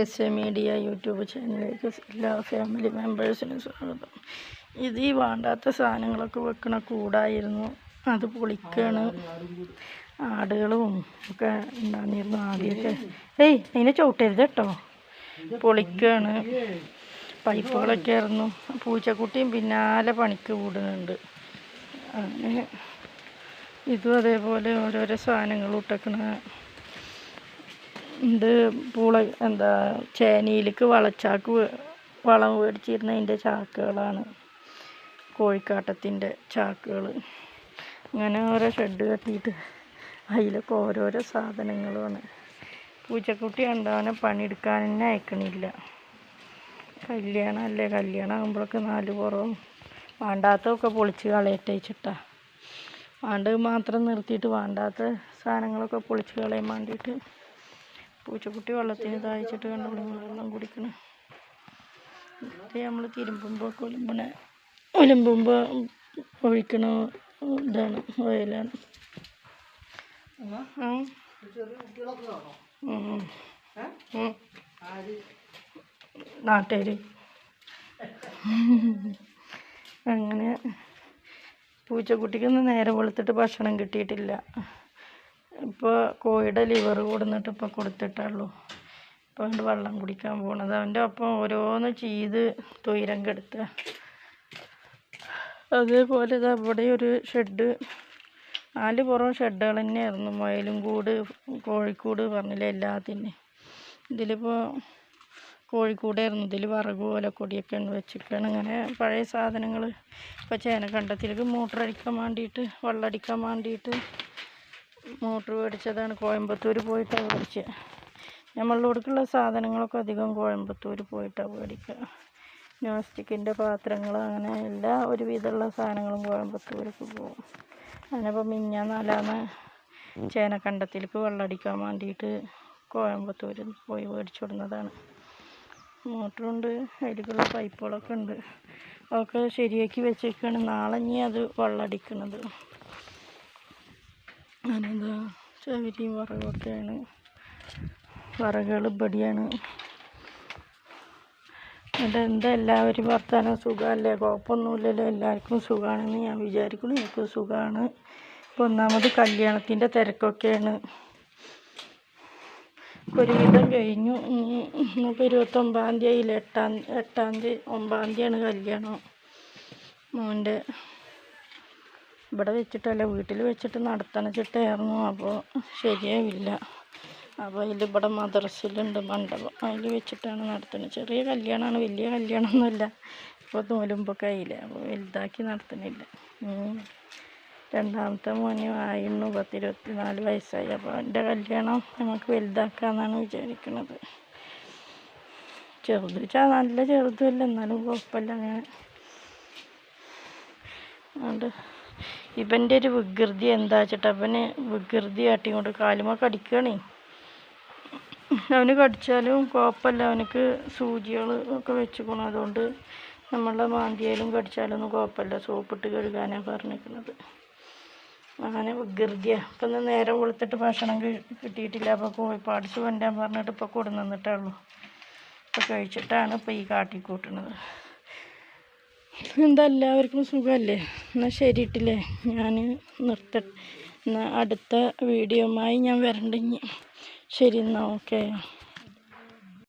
S A media YouTube ചാനലിലേക്ക് എല്ലാ family മെമ്പേഴ്സിനും സ്വാഗതം. ഇത് ഈ വേണ്ടാത്ത സാധനങ്ങളൊക്കെ വെക്കണ കൂടായിരുന്നു. അത് പൊളിക്കാണ്. ആടുകളും ഒക്കെ ഉണ്ടായിരുന്നു ആദ്യമൊക്കെ. ഏയ് അതിനെ ചവിട്ടരുത് കേട്ടോ. പൊളിക്കാണ്. പൈപ്പുകളൊക്കെ ആയിരുന്നു. പൂച്ചക്കുട്ടിയും പിന്നാലെ പണിക്ക് കൂടുന്നുണ്ട് അങ്ങനെ ഇതും അതേപോലെ ഓരോരോ സാധനങ്ങൾ ഇട്ടേക്കണ. ഇത് പൂള എന്താ ചേനയിലേക്ക് വളച്ചാക്ക് വളം വളം മേടിച്ചിരുന്നതിന്റെ ചാക്കുകളാണ്. കോഴിക്കാട്ടത്തിന്റെ ചാക്കുകൾ. അങ്ങനെ ഓരോ ഷെഡ് കെട്ടിയിട്ട് അതിലൊക്കെ ഓരോരോ സാധനങ്ങളുമാണ്. പൂച്ചക്കുട്ടി കണ്ടവനെ പണിയെടുക്കാൻ തന്നെ അയക്കണില്ല. കല്യാണം അല്ലേ കല്യാണം ആകുമ്പോഴൊക്കെ നാല് പുറവും വേണ്ടാത്തതൊക്കെ പൊളിച്ച് കളയറ്റയിച്ചിട്ടാ വേണ്ടത് മാത്രം നിർത്തിയിട്ട് വേണ്ടാത്ത സാധനങ്ങളൊക്കെ പൊളിച്ച് കളയാൻ വേണ്ടിയിട്ട് പൂച്ചക്കുട്ടി വെള്ളത്തിന് താഴ്ചിട്ട് കണ്ടോളി വെള്ളം കുടിക്കണം. ഇത് നമ്മൾ തിരുമ്പുമ്പോൾ ഒലുമ്പണ ഒലുമ്പുമ്പോൾ ഒഴിക്കണ ഇതാണ് ഓയിലാണ്. നാട്ടുകാർ അങ്ങനെ പൂച്ചക്കുട്ടിക്കൊന്നും നേരെ വെളുത്തിട്ട് ഭക്ഷണം കിട്ടിയിട്ടില്ല. ഇപ്പോൾ കോഴിയുടെ ലിവർ കൊടുന്നിട്ട് ഇപ്പോൾ കൊടുത്തിട്ടുള്ളൂ ഇപ്പോൾ അതുകൊണ്ട് വെള്ളം കുടിക്കാൻ പോണത്. അവന്റെ ഒപ്പം ഓരോന്ന് ചെയ്ത് തുയരം കെടുത്തുക അതേപോലെ ഇതാ ഇവിടെ ഒരു ഷെഡ് നാല് പുറം ഷെഡുകൾ തന്നെയായിരുന്നു. മുയലും കൂട് കോഴിക്കൂട് പറഞ്ഞില്ലേ എല്ലാത്തിന്റെ ഇതിലിപ്പോൾ കോഴിക്കൂടായിരുന്നു. ഇതിൽ വിറക് ഓലക്കൊടിയൊക്കെയാണ് വെച്ചിരിക്കുകയാണ്. അങ്ങനെ പഴയ സാധനങ്ങൾ ഇപ്പോൾ ചേനക്കണ്ടത്തിലേക്ക് മോട്ടർ അടിക്കാൻ വേണ്ടിയിട്ട് വെള്ളം അടിക്കാൻ വേണ്ടിയിട്ട് മോട്ടർ മേടിച്ചതാണ് കോയമ്പത്തൂർ പോയിട്ടാണ് മേടിച്ചത് നമ്മളിവിടേക്കുള്ള സാധനങ്ങളൊക്കെ അധികം കോയമ്പത്തൂർ പോയിട്ടാണ് മേടിക്കുക നോൺ സ്റ്റിക്കിന്റെ പാത്രങ്ങൾ അങ്ങനെ എല്ലാ ഒരുവിധമുള്ള സാധനങ്ങളും കോയമ്പത്തൂർക്ക് പോകും അങ്ങനെപ്പോൾ മിഞ്ഞാന്നാലാന്ന് ചേനക്കണ്ടത്തിലേക്ക് വെള്ളം അടിക്കാൻ വേണ്ടിയിട്ട് കോയമ്പത്തൂർ പോയി മേടിച്ചു വിടുന്നതാണ് മോട്ടറുണ്ട് അതിലേക്കുള്ള പൈപ്പുകളൊക്കെ ഉണ്ട്. അതൊക്കെ ശരിയാക്കി വെച്ചേക്കാണ്. നാളെ ഇനി അത് വെള്ളം അങ്ങനെന്താ ചകിരിയും വിറകൊക്കെയാണ്. വിറകുകൾ ഇവിടെയാണ് എന്നിട്ട് എന്താ എല്ലാവരും വർത്താനം? സുഖമല്ലേ കുഴപ്പമൊന്നുമില്ലല്ലോ. എല്ലാവർക്കും സുഖമാണെന്ന് ഞാൻ വിചാരിക്കുന്നു. എനിക്ക് സുഖമാണ് ഇപ്പോൾ ഒന്നാമത് കല്യാണത്തിന്റെ തിരക്കൊക്കെയാണ്. ഒരു ഒരുവിധം കഴിഞ്ഞു. ഇന്നിപ്പോൾ ഇരുപത്തൊമ്പതാം തീയതി ആയില്ലേ എട്ടാം എട്ടാം തീയതി ഒമ്പതാം തീയതിയാണ് കല്യാണം. മോന്റെ ഇവിടെ വെച്ചിട്ടല്ല വീട്ടിൽ വെച്ചിട്ട് നടത്തണ ചിട്ടയായിരുന്നു അപ്പോൾ ശരിയാവില്ല അപ്പോൾ അതിൽ ഇവിടെ മദ്രസിലുണ്ട് മണ്ഡപം അതിൽ വെച്ചിട്ടാണ് നടത്തുന്നത് ചെറിയ കല്യാണമാണ് വലിയ കല്യാണമൊന്നുമല്ല. ഇപ്പോൾ തോലുമ്പൊക്കെ ആയില്ലേ അപ്പോൾ വലുതാക്കി നടത്തുന്നില്ല രണ്ടാമത്തെ മോന് ആയിരുന്നു പത്തിരുപത്തി നാല് വയസ്സായി. അപ്പോൾ എന്റെ കല്യാണം നമുക്ക് വലുതാക്കാമെന്നാണ് വിചാരിക്കുന്നത് ചെറുത് വെച്ചാൽ നല്ല ചെറുതുമല്ല എന്നാലും കുഴപ്പമില്ല അങ്ങനെ. അതുകൊണ്ട് ഇവന്റെ ഒരു വികൃതി എന്താ വെച്ചിട്ട് അവന് വികൃതി കൊണ്ട് കാലുമ കടിക്കണേ. അവന് കടിച്ചാലും കുഴപ്പമില്ല. അവനക്ക് സൂചികൾ ഒക്കെ വെച്ചുക്കണം അതുകൊണ്ട് നമ്മളെ മാന്തിയാലും കടിച്ചാലൊന്നും കുഴപ്പമില്ല. സോപ്പിട്ട് കഴുകാനാണ് പറഞ്ഞിരിക്കുന്നത്. അങ്ങനെ വികൃതിയാണ് ഇപ്പം ഇന്ന് നേരം വെളുത്തിട്ട് ഭക്ഷണം കിട്ടിയിട്ടില്ല. അപ്പോൾ കോഴിപ്പാടിച്ച് കൊണ്ടാൻ പറഞ്ഞിട്ട് ഇപ്പോൾ കൊടു നിന്നിട്ടുള്ളൂ ഇപ്പോൾ കഴിച്ചിട്ടാണ് ഇപ്പോൾ ഈ കാട്ടിക്കൂട്ടണത് എന്താ എല്ലാവർക്കും സുഖമല്ലേ? എന്നാൽ ശരിയിട്ടില്ലേ? ഞാൻ നിർത്ത എന്നാൽ അടുത്ത വീഡിയോയുമായി ഞാൻ വരണ്ടിഞ്ഞ് ശരി എന്നാൽ ഓക്കെ.